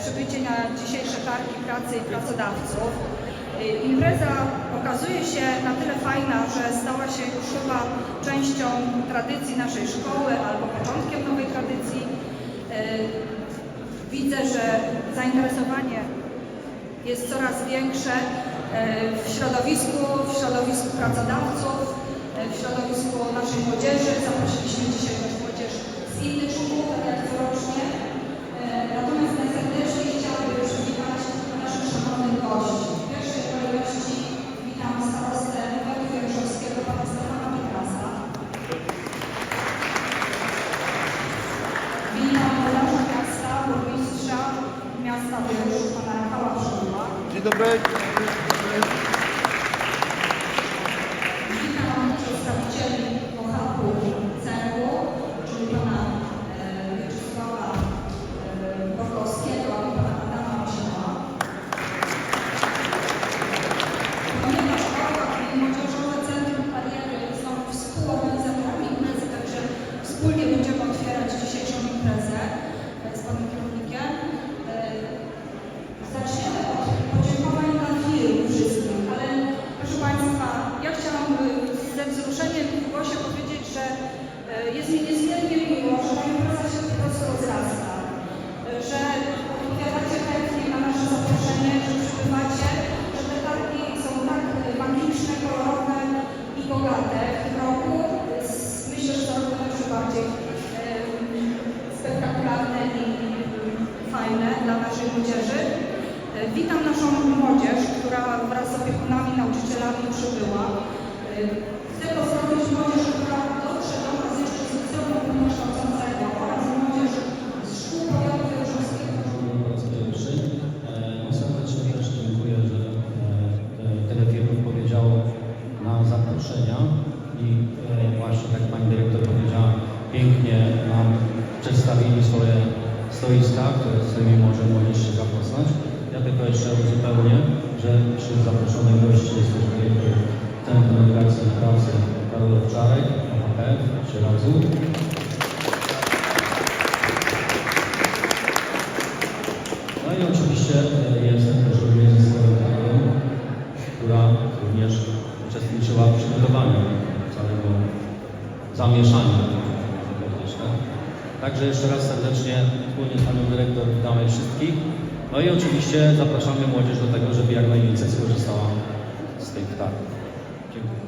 przybycie na dzisiejsze targi pracy i pracodawców. E, Impreza okazuje się na tyle fajna, że stała się już chyba częścią tradycji naszej szkoły albo początkiem nowej tradycji. E, Widzę, że zainteresowanie jest coraz większe e, w środowisku, w środowisku pracodawców, w środowisku naszej młodzieży. Zaprosiliśmy dzisiaj też młodzież z innych szkół, tak Witam włodarza miasta, burmistrza miasta Wierusz, pana Rafała Przydła. Dzień dobry. Witam przedstawicieli OHAP-u CERU, czyli pana e, Mieczysława e, Borkowskiego i pana Adama Osiema. Ponieważ OHAP i Młodzieżowe Centrum Kariery są współorganizatorami imprezy, także wspólnie będziemy otwierać dzisiejszą imprezę e, z panem kierownikiem. E, Zaczniemy od podziękowań dla firm wszystkim, ale proszę Państwa, ja chciałabym ze wzruszeniem w głosie powiedzieć, że e, jest mi niezmiernie miło, że ta impreza się po prostu rozrasta, e, że odpowiadacie chętnie na nasze zaproszenie, że przybywacie, że te targi są tak e, magiczne, kolorowe i bogate w tym roku. S- Myślę, że to roku jeszcze bardziej e, spektakularne i i fajne dla naszej młodzieży. E, Witam naszą młodzież, która wraz z opiekunami, nauczycielami przybyła. E, Chcę pozdrowić młodzież, która które z którymi może młodzież się zapoznać. Ja tylko jeszcze uzupełnię, że wśród zaproszonych gości jest też Centrum Edukacji i Pracy Karol Owczarek, OHF, Sieradzu. No i oczywiście e, jestem też również ze swoją panią, która również uczestniczyła w przygotowaniu całego zamieszania. Tak? Także jeszcze raz serdecznie wspólnie z Panią Dyrektor witamy wszystkich. No i oczywiście zapraszamy młodzież do tego, żeby jak najwięcej skorzystała z tych targów. Dziękuję.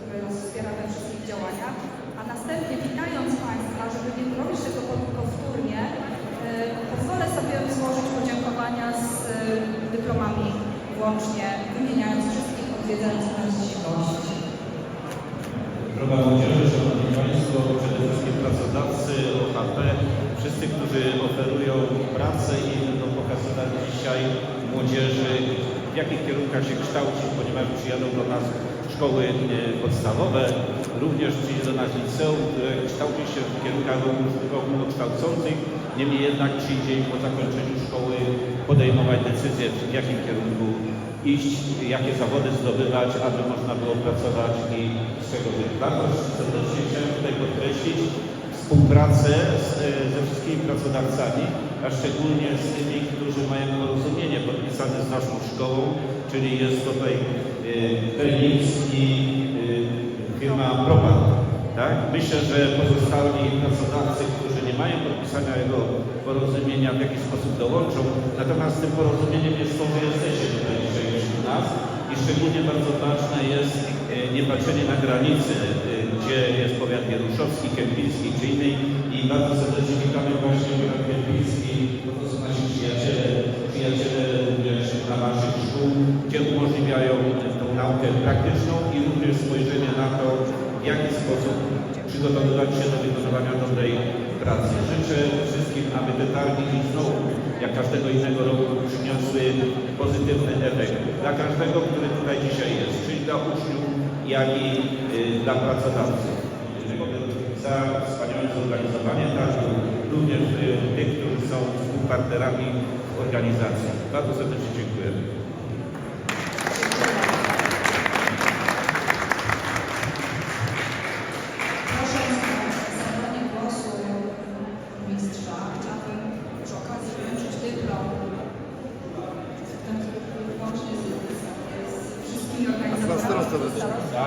który nas wspiera we wszystkich działaniach. A następnie witając Państwa, żeby nie robić tego po- powtórnie, e, pozwolę sobie złożyć podziękowania z e, dyplomami włącznie, wymieniając wszystkich odwiedzających nas dziś gości. Pracę i będą pokazywać dzisiaj młodzieży, w jakich kierunkach się kształci, ponieważ przyjadą do nas szkoły e, podstawowe, również przyjdzie do nas liceum, które kształci się w kierunkach ogólnokształcących, niemniej jednak przyjdzie po zakończeniu szkoły podejmować decyzję, w jakim kierunku iść, jakie zawody zdobywać, aby można było pracować i z czego żyć. Bardzo serdecznie chciałem tutaj podkreślić współpracę z, e, ze wszystkimi pracodawcami, a szczególnie z tymi, którzy mają porozumienie podpisane z naszą szkołą, czyli jest tutaj e, Felix i e, firma Propad. Tak? Myślę, że pozostali pracodawcy, którzy nie mają podpisanego porozumienia, w jakiś sposób dołączą. Natomiast tym porozumieniem jest to, że jesteście tutaj dzisiaj wśród nas i szczególnie bardzo ważne jest e, nie patrzenie na granicy, gdzie jest powiat wieruszowski, kępiński czy inny i bardzo serdecznie witamy właśnie powiat kępiński, bo to są nasi przyjaciele, przyjaciele również dla naszych szkół, gdzie umożliwiają tą naukę praktyczną i również spojrzenie na to, w jaki sposób przygotowywać się do wykonywania dobrej pracy. Życzę wszystkim, aby te targi i znowu, jak każdego innego roku, przyniosły pozytywny efekt dla każdego, który tutaj dzisiaj jest, czyli dla uczniów, jak i y, dla pracodawców. Za wspaniałe zorganizowanie targu, również y, tych, którzy są współpartnerami organizacji. Bardzo serdecznie dziękuję.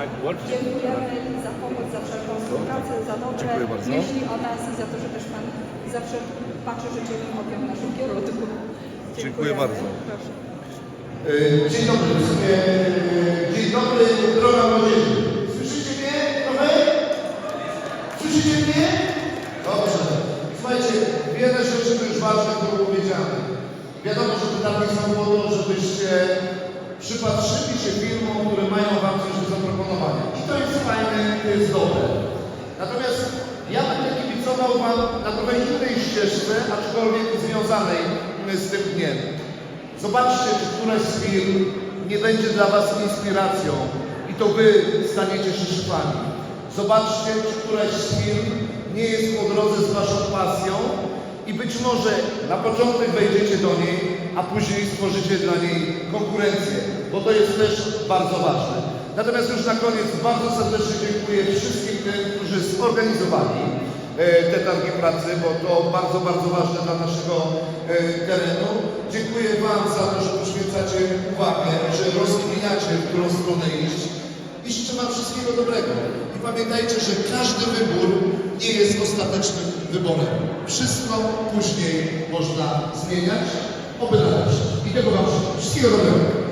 Dziękujemy za pomoc, za wszelką współpracę, za dobre Dziękuję bardzo. myśli o nas i za to, że też Pan zawsze patrzy życzliwym okiem w naszym kierunku. Dziękuję bardzo. Proszę. E, Dzień dobry. E, Dzień dobry, droga młodzieży. Słyszycie mnie trochę? Słyszycie mnie? Dobrze. Słuchajcie, wiele rzeczy już ważnych było powiedziane. Wiadomo, że targi są po to, żebyście przypatrzyli się firmom, które mają Wam coś do zaproponowania. I to jest fajne, to jest dobre. Natomiast ja będę kibicował Wam na trochę innej ścieżce, aczkolwiek związanej z tym dniem. Zobaczcie, czy któraś z firm nie będzie dla Was inspiracją i to Wy staniecie się szybami. Zobaczcie, czy któraś z firm nie jest po drodze z Waszą pasją i być może na początek wejdziecie do niej, a później stworzycie dla niej konkurencję, bo to jest też bardzo ważne. Natomiast już na koniec bardzo serdecznie dziękuję wszystkim tym, którzy zorganizowali e, te targi pracy, bo to bardzo, bardzo ważne dla naszego e, terenu. Dziękuję Wam za to, że poświęcacie uwagę, że rozkminiacie, w którą stronę iść. I życzę Wam wszystkiego dobrego. I pamiętajcie, że każdy wybór nie jest ostatecznym wyborem. Wszystko później można zmieniać, oby na lepsze. I tego Wam życzę. Wszystkiego dobrego.